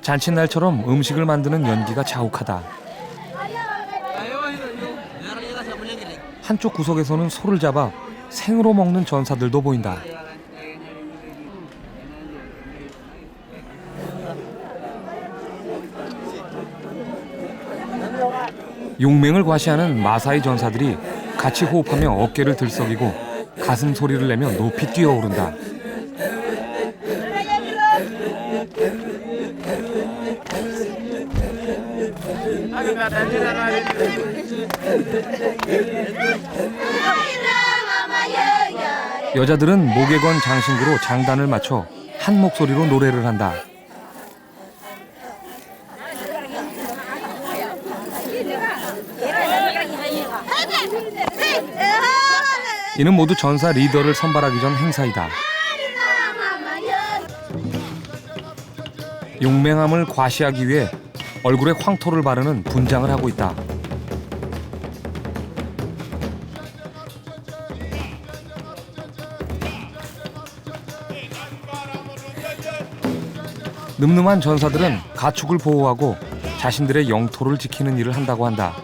잔칫날처럼 음식을 만드는 연기가 자욱하다. 한쪽 구석에서는 소를 잡아 생으로 먹는 전사들도 보인다. 용맹을 과시하는 마사이 전사들이 같이 호흡하며 어깨를 들썩이고 가슴 소리를 내며 높이 뛰어오른다. 여자들은 목에 건 장신구로 장단을 맞춰 한 목소리로 노래를 한다. 이는 모두 전사 리더를 선발하기 전 행사이다. 용맹함을 과시하기 위해 얼굴에 황토를 바르는 분장을 하고 있다. 늠름한 전사들은 가축을 보호하고 자신들의 영토를 지키는 일을 한다고 한다.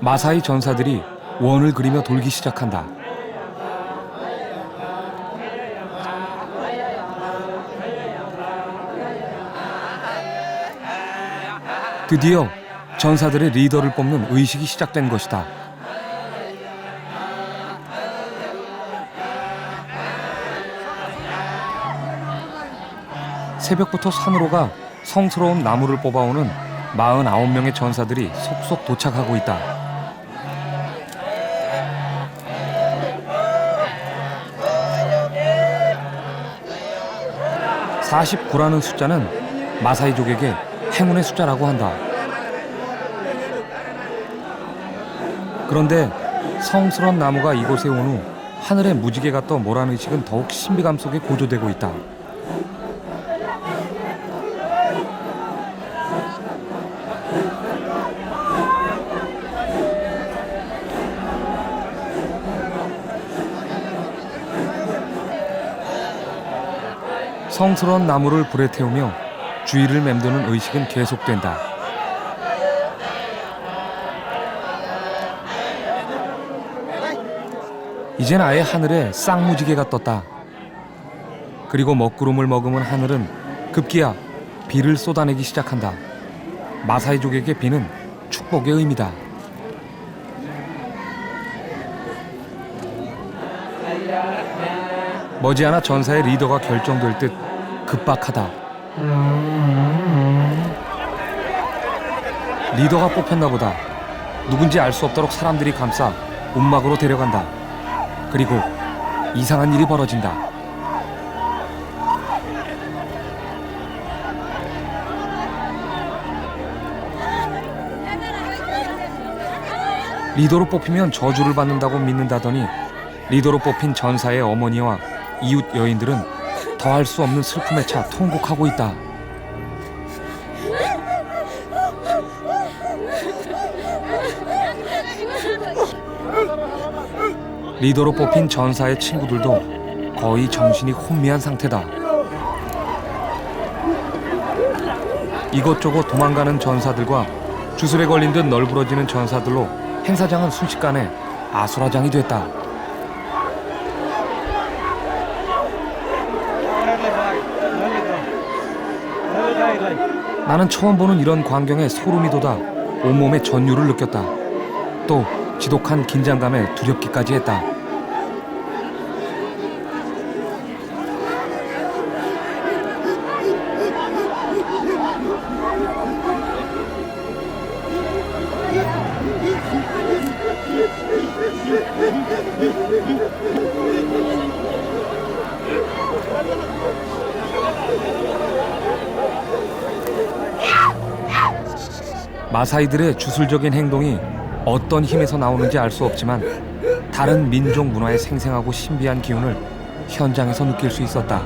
마사이 전사들이 원을 그리며 돌기 시작한다. 드디어 전사들의 리더를 뽑는 의식이 시작된 것이다. 새벽부터 산으로 가 성스러운 나무를 뽑아오는 49명의 전사들이 속속 도착하고 있다. (49라는) 숫자는 마사이족에게 행운의 숫자라고 한다. 그런데 성스러운 나무가 이곳에 온 후 하늘에 무지개가 떠 모란 의식은 더욱 신비감 속에 고조되고 있다. 성스러운 나무를 불에 태우며 주위를 맴도는 의식은 계속된다. 이젠 아예 하늘에 쌍무지개가 떴다. 그리고 먹구름을 머금은 하늘은 급기야 비를 쏟아내기 시작한다. 마사이족에게 비는 축복의 의미다. 머지않아 전사의 리더가 결정될 듯 급박하다. 리더가 뽑혔나 보다. 누군지 알 수 없도록 사람들이 감싸 움막으로 데려간다. 그리고 이상한 일이 벌어진다. 리더로 뽑히면 저주를 받는다고 믿는다더니 리더로 뽑힌 전사의 어머니와 이웃 여인들은 더할 수 없는 슬픔에 차 통곡하고 있다. 리더로 뽑힌 전사의 친구들도 거의 정신이 혼미한 상태다. 이곳저곳 도망가는 전사들과 주술에 걸린 듯 널브러지는 전사들로 행사장은 순식간에 아수라장이 됐다. 나는 처음 보는 이런 광경에 소름이 돋아 온몸에 전율을 느꼈다. 또 지독한 긴장감에 두렵기까지 했다. 마사이들의 주술적인 행동이 어떤 힘에서 나오는지 알 수 없지만 다른 민족 문화의 생생하고 신비한 기운을 현장에서 느낄 수 있었다.